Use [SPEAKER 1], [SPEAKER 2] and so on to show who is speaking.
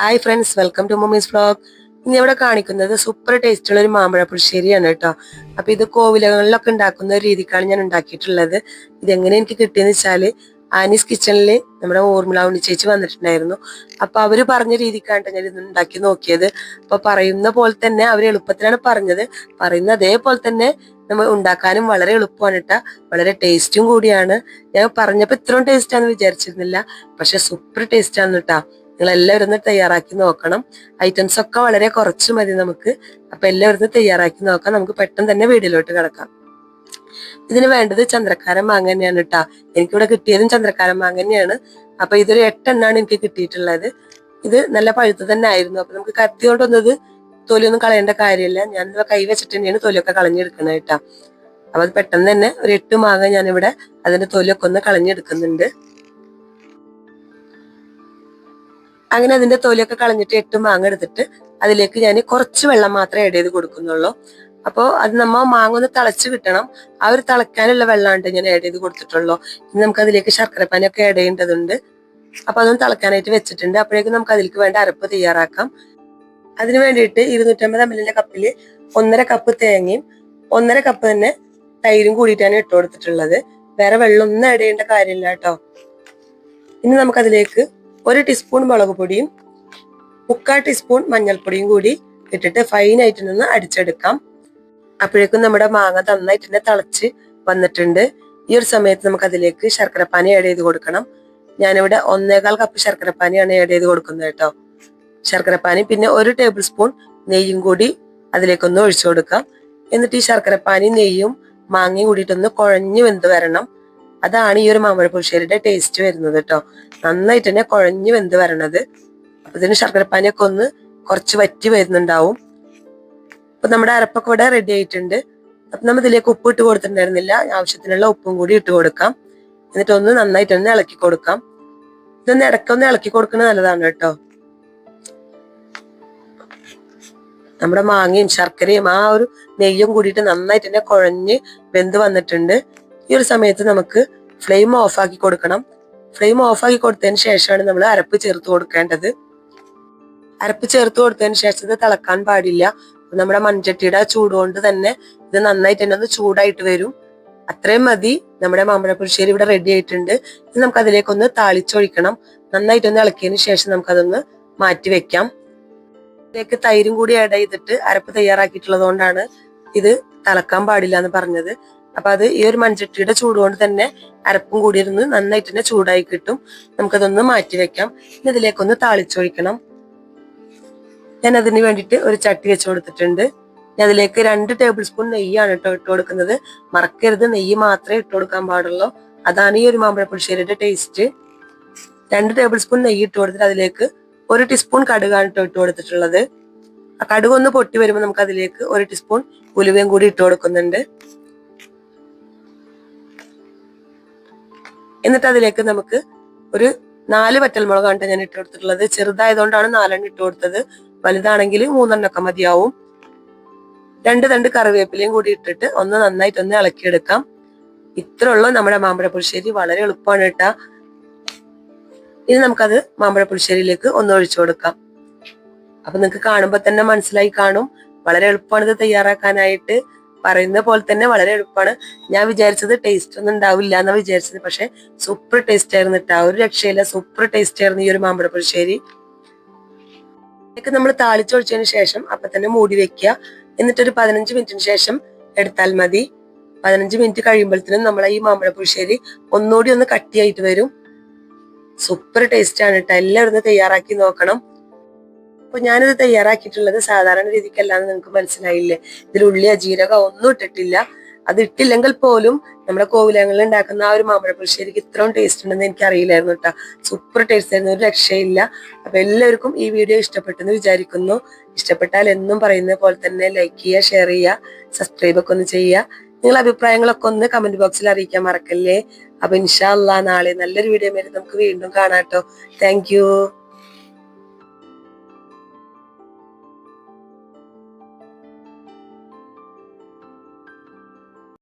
[SPEAKER 1] Hi friends welcome to mummy's vlog ഇന്ന് ഇവിടെ കാണിക്കുന്നത് സൂപ്പർ ടേസ്റ്റുള്ള ഒരു മാമ്പഴ പുളിശ്ശേരിയാണ് കേട്ടോ. അപ്പൊ ഇത് കോവിലകളിലൊക്കെ ഉണ്ടാക്കുന്ന ഒരു രീതിക്കാണ് ഞാൻ ഉണ്ടാക്കിയിട്ടുള്ളത്. ഇതെങ്ങനെ എനിക്ക് കിട്ടിയെന്ന് വെച്ചാൽ ആനീസ് കിച്ചണിൽ നമ്മുടെ ഊർമിള ഉണ്ണി ചേച്ചി വന്നിട്ടുണ്ടായിരുന്നു. അപ്പൊ അവർ പറഞ്ഞ രീതിക്കാണ് ഞാൻ ഇത് ഉണ്ടാക്കി നോക്കിയത്. അപ്പൊ പറയുന്ന പോലെ തന്നെ അവർ എളുപ്പത്തിലാണ് പറഞ്ഞത്. പറയുന്ന അതേപോലെ തന്നെ നമ്മൾ ഉണ്ടാക്കാനും വളരെ എളുപ്പമാണ് കേട്ടോ. വളരെ ടേസ്റ്റും കൂടിയാണ്. ഞാൻ പറഞ്ഞപ്പോ ഇത്രയും ടേസ്റ്റ് ആണെന്ന് വിചാരിച്ചിരുന്നില്ല. പക്ഷെ സൂപ്പർ ടേസ്റ്റ് ആണ് കേട്ടോ. നിങ്ങൾ എല്ലാവരും ഒന്ന് തയ്യാറാക്കി നോക്കണം. ഐറ്റംസ് ഒക്കെ വളരെ കുറച്ച് മതി നമുക്ക്. അപ്പൊ എല്ലാവരും തയ്യാറാക്കി നോക്കാം. നമുക്ക് പെട്ടെന്ന് തന്നെ വീട്ടിലോട്ട് കിടക്കാം. ഇതിന് വേണ്ടത് ചന്ദ്രക്കാരൻ മാങ്ങ തന്നെയാണ് കേട്ടാ എനിക്കിവിടെ കിട്ടിയതും ചന്ദ്രക്കാരൻ മാങ്ങ തന്നെയാണ്. അപ്പൊ ഇതൊരു എട്ടെണ്ണാണ് എനിക്ക് കിട്ടിയിട്ടുള്ളത്. ഇത് നല്ല പഴുത്ത് തന്നെ ആയിരുന്നു. അപ്പൊ നമുക്ക് കത്തി കൊണ്ടൊന്നത് തൊലിയൊന്നും കളയേണ്ട കാര്യമില്ല. ഞാൻ കൈ വെച്ചിട്ട് തന്നെയാണ് തൊലിയൊക്കെ കളഞ്ഞെടുക്കണത് കേട്ടാ അപ്പൊ അത് പെട്ടെന്ന് തന്നെ ഒരു എട്ട് മാങ്ങ ഞാനിവിടെ അതിന്റെ തൊലിയൊക്കെ ഒന്ന് കളഞ്ഞെടുക്കുന്നുണ്ട്. അങ്ങനെ അതിന്റെ തൊലിയൊക്കെ കളഞ്ഞിട്ട് എട്ട് മാങ്ങ എടുത്തിട്ട് അതിലേക്ക് ഞാൻ കുറച്ച് വെള്ളം മാത്രമേ ആഡ് ചെയ്ത് കൊടുക്കുന്നുള്ളൂ. അപ്പോൾ അത് നമ്മൾ മാങ്ങ ഒന്ന് തിളച്ച് കിട്ടണം. ആ ഒരു തിളക്കാനുള്ള വെള്ളമാണ് ഞാൻ ആഡ് ചെയ്ത് കൊടുത്തിട്ടുള്ളൂ. ഇനി നമുക്ക് അതിലേക്ക് ശർക്കരപ്പാനൊക്കെ ആഡ് ചെയ്യേണ്ടതുണ്ട്. അപ്പൊ അതൊന്ന് തിളക്കാനായിട്ട് വെച്ചിട്ടുണ്ട്. അപ്പോഴേക്കും നമുക്ക് അതിലേക്ക് വേണ്ട അരപ്പ് തയ്യാറാക്കാം. അതിന് വേണ്ടിയിട്ട് ഇരുന്നൂറ്റമ്പത് എം കപ്പിൽ ഒന്നര കപ്പ് തേങ്ങയും ഒന്നര കപ്പ് തന്നെ തൈരും കൂടിയിട്ടാണ് ഇട്ട് കൊടുത്തിട്ടുള്ളത്. വേറെ വെള്ളം ഒന്നും ആഡ് ചെയ്യേണ്ട കാര്യമില്ല കേട്ടോ. ഇനി നമുക്കതിലേക്ക് ഒരു ടീസ്പൂൺ മുളക് പൊടിയും മുക്കാൽ ടീസ്പൂൺ മഞ്ഞൾപ്പൊടിയും കൂടി ഇട്ടിട്ട് ഫൈനായിട്ട് നിന്ന് അടിച്ചെടുക്കാം. അപ്പോഴേക്കും നമ്മുടെ മാങ്ങ നന്നായിട്ട് തന്നെ തിളച്ച് വന്നിട്ടുണ്ട്. ഈ ഒരു സമയത്ത് നമുക്ക് അതിലേക്ക് ശർക്കരപ്പാനി ആഡ് ചെയ്ത് കൊടുക്കണം. ഞാനിവിടെ ഒന്നേകാൽ കപ്പ് ശർക്കരപ്പാനിയാണ് ആഡ് ചെയ്ത് കൊടുക്കുന്നത് കേട്ടോ. ശർക്കരപ്പാനി പിന്നെ ഒരു ടേബിൾ സ്പൂൺ നെയ്യും കൂടി അതിലേക്കൊന്ന് ഒഴിച്ചു കൊടുക്കാം. എന്നിട്ട് ഈ ശർക്കരപ്പാനി നെയ്യും മാങ്ങയും കൂടിയിട്ടൊന്ന് കുഴഞ്ഞു വെന്ത് വരണം. അതാണ് ഈ ഒരു മാമ്പഴ പുളിശ്ശേരിയുടെ ടേസ്റ്റ് വരുന്നത് കേട്ടോ നന്നായിട്ട് തന്നെ കുഴഞ്ഞു വെന്ത് വരണത്. അപ്പൊ ഇതിന് ശർക്കരപ്പാനിയൊക്കെ ഒന്ന് കുറച്ച് വറ്റി വരുന്നുണ്ടാവും. അപ്പൊ നമ്മുടെ അരപ്പൊക്കെ ഇവിടെ റെഡി ആയിട്ടുണ്ട്. അപ്പൊ നമ്മൾ ഇതിലേക്ക് ഉപ്പ് ഇട്ട് കൊടുത്തിട്ടുണ്ടായിരുന്നില്ല. ആവശ്യത്തിനുള്ള ഉപ്പും കൂടി ഇട്ട് കൊടുക്കാം. എന്നിട്ട് ഒന്ന് നന്നായിട്ട് ഒന്ന് ഇളക്കി കൊടുക്കാം. ഇതൊന്ന് ഇടയ്ക്കൊന്ന് ഇളക്കി കൊടുക്കുന്നത് നല്ലതാണ് കേട്ടോ നമ്മുടെ മാങ്ങയും ശർക്കരയും ആ ഒരു നെയ്യും കൂടിയിട്ട് നന്നായിട്ട് തന്നെ കുഴഞ്ഞ് വെന്ത് വന്നിട്ടുണ്ട്. ഈ ഒരു സമയത്ത് നമുക്ക് ഫ്ലെയിം ഓഫ് ആക്കി കൊടുക്കണം. ഫ്ലെയിം ഓഫ് ആക്കി കൊടുത്തതിന് ശേഷമാണ് നമ്മൾ അരപ്പ് ചേർത്ത് കൊടുക്കേണ്ടത്. അരപ്പ് ചേർത്ത് കൊടുത്തതിന് ശേഷം ഇത് തിളക്കാൻ പാടില്ല. നമ്മുടെ മൺചട്ടിയുടെ ചൂടുകൊണ്ട് ചൂട് കൊണ്ട് തന്നെ ഇത് നന്നായിട്ട് തന്നെ ഒന്ന് ചൂടായിട്ട് വരും. അത്രയും മതി. നമ്മുടെ മാമ്പഴ പുളിശ്ശേരി ഇവിടെ റെഡി ആയിട്ടുണ്ട്. ഇത് നമുക്ക് അതിലേക്കൊന്ന് താളിച്ചൊഴിക്കണം. നന്നായിട്ടൊന്ന് ഇളക്കിയതിന് ശേഷം നമുക്കതൊന്ന് മാറ്റി വെക്കാം. ഇതിലേക്ക് തൈരും കൂടി ആഡ് ചെയ്തിട്ട് അരപ്പ് തയ്യാറാക്കിയിട്ടുള്ളത് കൊണ്ടാണ് ഇത് തിളക്കാൻ പാടില്ല എന്ന് പറഞ്ഞത്. അപ്പൊ അത് ഈ ഒരു മൺചട്ടിയുടെ ചൂട് കൊണ്ട് തന്നെ അരപ്പും കൂടി ഇരുന്ന് നന്നായിട്ട് തന്നെ ചൂടായി കിട്ടും. നമുക്കതൊന്ന് മാറ്റി വെക്കാം. ഇനി ഇതിലേക്കൊന്ന് താളിച്ചൊഴിക്കണം. ഞാൻ അതിന് വേണ്ടിയിട്ട് ഒരു ചട്ടി വെച്ച് കൊടുത്തിട്ടുണ്ട്. അതിലേക്ക് രണ്ട് ടേബിൾ സ്പൂൺ നെയ്യാണ് കേട്ടോ ഇട്ട് കൊടുക്കുന്നത്. മറക്കരുത് നെയ്യ് മാത്രമേ ഇട്ട് കൊടുക്കാൻ പാടുള്ളൂ. അതാണ് ഈ ഒരു മാമ്പഴ പുളിശ്ശേരിയുടെ ടേസ്റ്റ്. രണ്ട് ടേബിൾ സ്പൂൺ നെയ്യ് ഇട്ട് കൊടുത്തിട്ട് അതിലേക്ക് ഒരു ടീസ്പൂൺ കടുകാണ് കേട്ടോ ഇട്ട് കൊടുത്തിട്ടുള്ളത്. ആ കടുക് ഒന്ന് പൊട്ടി വരുമ്പോൾ നമുക്ക് അതിലേക്ക് ഒരു ടീസ്പൂൺ ഉലുവയും കൂടി ഇട്ട് കൊടുക്കുന്നുണ്ട്. എന്നിട്ട് അതിലേക്ക് നമുക്ക് ഒരു നാല് വറ്റൽ വറ്റൽമുളകാണ് ഞാൻ ഇട്ട് കൊടുത്തിട്ടുള്ളത് ചെറുതായതുകൊണ്ടാണ് നാലെണ്ണം ഇട്ട് കൊടുത്തത്. വലുതാണെങ്കിൽ മൂന്നെണ്ണൊക്കെ മതിയാവും. രണ്ട് രണ്ട് കറിവേപ്പിലയും കൂടി ഇട്ടിട്ട് ഒന്ന് നന്നായിട്ട് ഒന്ന് ഇളക്കിയെടുക്കാം. ഇത്ര ഉള്ളൂ നമ്മുടെ മാമ്പഴ പുളിശ്ശേരി വളരെ എളുപ്പമാണ് കേട്ടാ. ഇനി നമുക്കത് മാമ്പഴ പുളിശ്ശേരിയിലേക്ക് ഒന്ന് ഒഴിച്ചു കൊടുക്കാം. അപ്പൊ നിങ്ങൾക്ക് കാണുമ്പോൾ തന്നെ മനസ്സിലായി കാണും. വളരെ എളുപ്പമാണ് ഇത് തയ്യാറാക്കാനായിട്ട്. പറയുന്ന പോലെ തന്നെ വളരെ എളുപ്പമാണ്. ഞാൻ വിചാരിച്ചത് ടേസ്റ്റ് ഒന്നും ഉണ്ടാവില്ല എന്നാ വിചാരിച്ചത്. പക്ഷെ സൂപ്പർ ടേസ്റ്റ് ആയിരുന്നു കേട്ടോ ഒരു രക്ഷയില്ല. സൂപ്പർ ടേസ്റ്റ് ആയിരുന്നു ഈ ഒരു മാമ്പഴ പുളിശ്ശേരി ഇതൊക്കെ നമ്മൾ താളിച്ചൊഴിച്ചതിന് ശേഷം അപ്പൊ തന്നെ മൂടി വെക്കുക എന്നിട്ടൊരു പതിനഞ്ച് മിനിറ്റിന് ശേഷം എടുത്താൽ മതി. പതിനഞ്ച് മിനിറ്റ് കഴിയുമ്പോഴത്തേനും നമ്മളെ ഈ മാമ്പഴ പുളിശ്ശേരി ഒന്നുകൂടി ഒന്ന് കട്ടിയായിട്ട് വരും. സൂപ്പർ ടേസ്റ്റ് ആണ് കേട്ടോ എല്ലാവരും തയ്യാറാക്കി നോക്കണം. അപ്പൊ ഞാനിത് തയ്യാറാക്കിയിട്ടുള്ളത് സാധാരണ രീതിക്കല്ലാന്ന് നിങ്ങൾക്ക് മനസ്സിലായില്ലേ? ഇതിൽ ഉള്ളി അജീരക ഒന്നും ഇട്ടിട്ടില്ല. അത് ഇട്ടില്ലെങ്കിൽ പോലും നമ്മുടെ കോവിലങ്ങളിൽ ഉണ്ടാക്കുന്ന ആ ഒരു മാമ്പഴ പുളിശ്ശേരിക്ക് ഇത്രയും ടേസ്റ്റ് ഉണ്ടെന്ന് എനിക്ക് അറിയില്ലായിരുന്നു കേട്ടോ സൂപ്പർ ടേസ്റ്റ് ആയിരുന്നു ഒരു രക്ഷയില്ല. അപ്പൊ എല്ലാവർക്കും ഈ വീഡിയോ ഇഷ്ടപ്പെട്ടെന്ന് വിചാരിക്കുന്നു. ഇഷ്ടപ്പെട്ടാൽ എന്നും പറയുന്ന പോലെ തന്നെ ലൈക്ക് ചെയ്യുക ഷെയർ ചെയ്യുക സബ്സ്ക്രൈബ് ഒക്കെ ഒന്ന് ചെയ്യുക. നിങ്ങളുടെ അഭിപ്രായങ്ങളൊക്കെ ഒന്ന് കമന്റ് ബോക്സിൽ അറിയിക്കാൻ മറക്കല്ലേ? അപ്പൊ ഇൻഷാ അല്ലാ നാളെ നല്ലൊരു വീഡിയോ മേലെ നമുക്ക് വീണ്ടും കാണാട്ടോ താങ്ക്